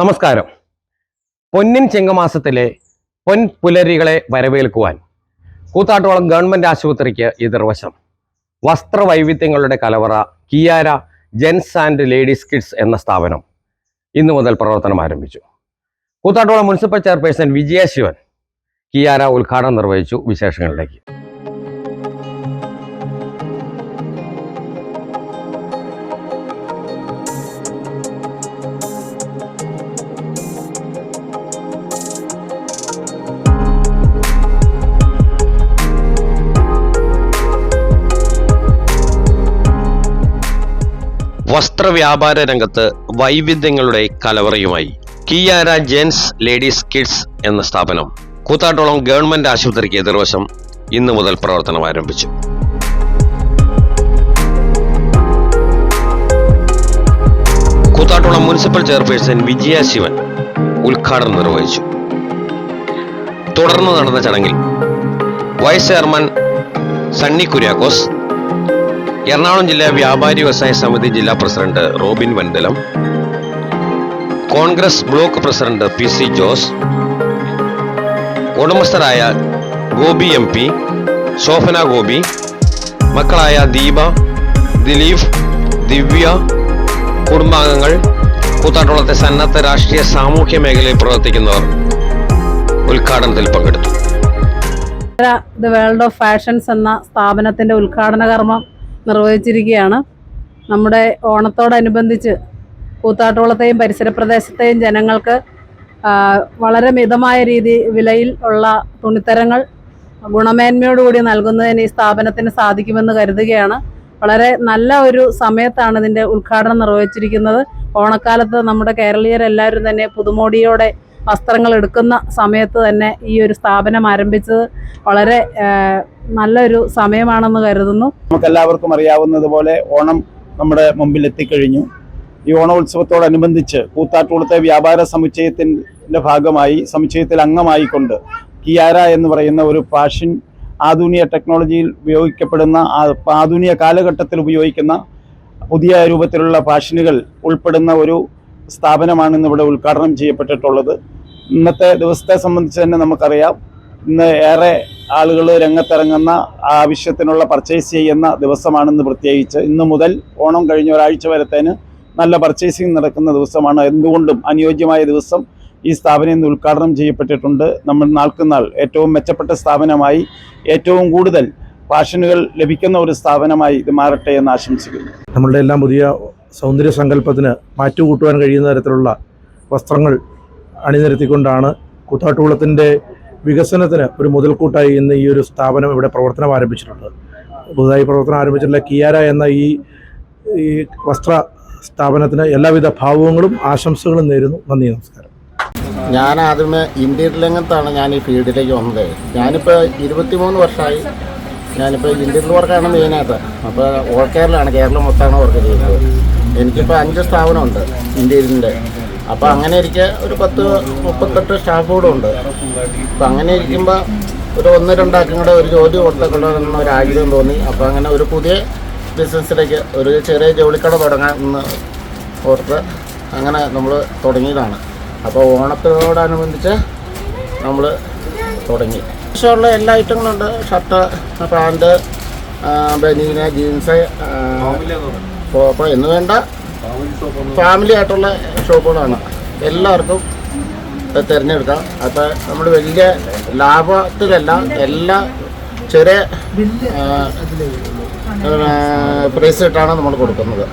നമസ്കാരം. പൊന്നിൻ ചിങ്ങമാസത്തിലെ പൊൻ പുലരികളെ വരവേൽക്കുവാൻ കൂത്താട്ടോളം ഗവൺമെന്റ് ആശുപത്രിക്ക് എതിർവശം വസ്ത്രവൈവിധ്യങ്ങളുടെ കലവറ Kiara gents and ladies kids എന്ന സ്ഥാപനം ഇന്നു മുതൽ പ്രവർത്തനം ആരംഭിച്ചു. Koothattukulam municipal chairperson Vijayasivan Kiara ഉദ്ഘാടനം നിർവഹിച്ചു വിശേഷങ്ങളിലേക്ക്. വസ്ത്രവ്യാപാര രംഗത്ത് വൈവിധ്യങ്ങളുടെ കലവറയുമായി. കിയാര ജെൻസ് ലേഡീസ് കിഡ്സ് എന്ന സ്ഥാപനം കൂത്താട്ടോളം ഗവൺമെന്റ് ആശുപത്രിക്ക് എതിർവശം ഇന്നു മുതൽ പ്രവർത്തനം ആരംഭിച്ചു. കൂത്താട്ടോളം മുനിസിപ്പൽ ചെയർപേഴ്സൺ വിജയ ശിവൻ ഉദ്ഘാടനം നിർവഹിച്ചു. തുടർന്ന് നടന്ന ചടങ്ങിൽ vice chairman Sunny Kuriakose Ernakulam ജില്ലാ വ്യാപാരി വ്യവസായ സമിതി ജില്ലാ president Robin Vandalam Congress block president P C Jose ഉടമസ്ഥരായ Gopi M P Shobhana Gopi മക്കളായ ദീപ ദിലീപ് ദിവ്യ കുടുംബാംഗങ്ങൾ കൂത്താട്ടുളത്തെ സന്നദ്ധ രാഷ്ട്രീയ സാമൂഹ്യ മേഖലയിൽ പ്രവർത്തിക്കുന്നവർ ഉദ്ഘാടനത്തിൽ പങ്കെടുത്തു. ദ വേൾഡ് ഓഫ് ഫാഷൻസ് എന്ന സ്ഥാപനത്തിന്റെ ഉദ്ഘാടന കർമ്മം നിർവഹിച്ചിരിക്കുകയാണ്. നമ്മുടെ ഓണത്തോടനുബന്ധിച്ച് കൂത്താട്ടോളത്തെയും പരിസര പ്രദേശത്തെയും ജനങ്ങൾക്ക് വളരെ മിതമായ രീതി വിലയിൽ ഉള്ള തുണിത്തരങ്ങൾ ഗുണമേന്മയോടുകൂടി നൽകുന്നതിന് ഈ സ്ഥാപനത്തിന് സാധിക്കുമെന്ന് കരുതുകയാണ്. വളരെ നല്ല ഒരു സമയത്താണ് ഇതിന്റെ ഉദ്ഘാടനം നിർവഹിച്ചിരിക്കുന്നത്. ഓണക്കാലത്ത് നമ്മുടെ കേരളീയരെല്ലാവരും തന്നെ പുതുമോടിയോടെ വസ്ത്രങ്ങൾ എടുക്കുന്ന സമയത്ത് തന്നെ ഈ ഒരു സ്ഥാപനം ആരംഭിച്ചത് വളരെ നല്ലൊരു സമയമാണെന്ന് കരുതുന്നു. നമുക്കെല്ലാവർക്കും അറിയാവുന്നതുപോലെ ഓണം നമ്മുടെ മുമ്പിൽ എത്തിക്കഴിഞ്ഞു. ഈ ഓണോത്സവത്തോടനുബന്ധിച്ച് കൂത്താട്ടുകുളത്തെ വ്യാപാര സമുച്ചയത്തിന്റെ ഭാഗമായി സമുച്ചയത്തിൽ അംഗമായിക്കൊണ്ട് കിയാര എന്ന് പറയുന്ന ഒരു ഫാഷൻ ആധുനിക ടെക്നോളജിയിൽ ഉപയോഗിക്കപ്പെടുന്ന ആധുനിക കാലഘട്ടത്തിൽ ഉപയോഗിക്കുന്ന പുതിയ രൂപത്തിലുള്ള ഫാഷനുകൾ ഉൾപ്പെടുന്ന ഒരു സ്ഥാപനമാണ് ഇന്ന് ഇവിടെ ഉദ്ഘാടനം ചെയ്യപ്പെട്ടിട്ടുള്ളത്. ഇന്നത്തെ ദിവസത്തെ സംബന്ധിച്ച് തന്നെ നമുക്കറിയാം. ഇന്ന് ഏറെ ആളുകൾ രംഗത്തിറങ്ങുന്ന ആവശ്യത്തിനുള്ള പർച്ചേസ് ചെയ്യുന്ന ദിവസമാണെന്ന് പ്രത്യേകിച്ച് ഇന്ന് മുതൽ ഓണം കഴിഞ്ഞ ഒരാഴ്ച വരത്തേന് നല്ല പർച്ചേസിങ് നടക്കുന്ന ദിവസമാണ്. എന്തുകൊണ്ടും അനുയോജ്യമായ ദിവസം ഈ സ്ഥാപനം ഇന്ന് ഉദ്ഘാടനം ചെയ്യപ്പെട്ടിട്ടുണ്ട്. നമ്മൾ നാൾക്കുനാൾ ഏറ്റവും മെച്ചപ്പെട്ട സ്ഥാപനമായി ഏറ്റവും കൂടുതൽ ഫാഷനുകൾ ലഭിക്കുന്ന ഒരു സ്ഥാപനമായി ഇത് മാറട്ടെ എന്ന് ആശംസിക്കുന്നു. നമ്മളുടെ എല്ലാം പുതിയ സൗന്ദര്യ സങ്കല്പത്തിന് മാറ്റുകൂട്ടുവാൻ കഴിയുന്ന തരത്തിലുള്ള വസ്ത്രങ്ങൾ അണിനിരത്തിക്കൊണ്ടാണ് കൂത്താട്ടുകുളത്തിന്റെ വികസനത്തിന് ഒരു മുതൽക്കൂട്ടായി ഇന്ന് ഈ ഒരു സ്ഥാപനം ഇവിടെ പ്രവർത്തനം ആരംഭിച്ചിട്ടുണ്ട് പുതുതായി പ്രവർത്തനം ആരംഭിച്ചിട്ടുള്ള കിയാര എന്ന ഈ ഈ വസ്ത്ര സ്ഥാപനത്തിന് എല്ലാവിധ ഭാവങ്ങളും ആശംസകളും നേരുന്നു. നന്ദി നമസ്കാരം. ഞാൻ ആദ്യമേ ഇന്ത്യൻ രംഗത്താണ് ഞാൻ ഈ ഫീൽഡിലേക്ക് വന്നത്? ഞാനിപ്പോൾ ഇരുപത്തിമൂന്ന് വർഷമായി ഞാനിപ്പോൾ ഇന്ത്യൻ വർക്കാണ് മെയിനായിട്ട്. അപ്പോൾ ഓൾ കേരളമാണ് കേരളം മൊത്തമാണ് വർക്ക് ചെയ്യുന്നത് എനിക്കിപ്പോൾ അഞ്ച് സ്ഥാപനമുണ്ട് ഇന്ത്യയിലിന്റെ അപ്പോൾ അങ്ങനെ ഇരിക്കെ ഒരു പത്ത് മുപ്പത്തെട്ട് സ്റ്റാഫ് കൂടെ ഉണ്ട്. അപ്പോൾ അങ്ങനെ ഇരിക്കുമ്പോൾ ഒരു ഒന്ന് രണ്ടാക്കും കൂടെ ഒരു ജോലി കൊടുത്തേക്കൊള്ളണമെന്ന് ഒരു ആഗ്രഹം തോന്നി. അപ്പോൾ അങ്ങനെ ഒരു പുതിയ ബിസിനസ്സിലേക്ക് ഒരു ചെറിയ ജോലിക്കട തുടങ്ങാൻ എന്ന് ഓർത്ത് അങ്ങനെ നമ്മൾ തുടങ്ങിയതാണ്. അപ്പോൾ ഓണത്തിനോടനുബന്ധിച്ച് നമ്മൾ തുടങ്ങി. ഇഷ്ടമുള്ള എല്ലാ ഐറ്റങ്ങളും ഉണ്ട്. ഷർട്ട് പാന്റ് ബനീന ജീൻസ് അപ്പോൾ എന്ന് വേണ്ട ഫാമിലി ആയിട്ടുള്ള ഷോപ്പുകളാണ്. എല്ലാവർക്കും തിരഞ്ഞെടുക്കാം. അപ്പോൾ നമ്മൾ വലിയ ലാഭത്തിലല്ല എല്ലാ ചെറിയ പ്രൈസ് ഇട്ടാണ് നമ്മൾ കൊടുക്കുന്നത്.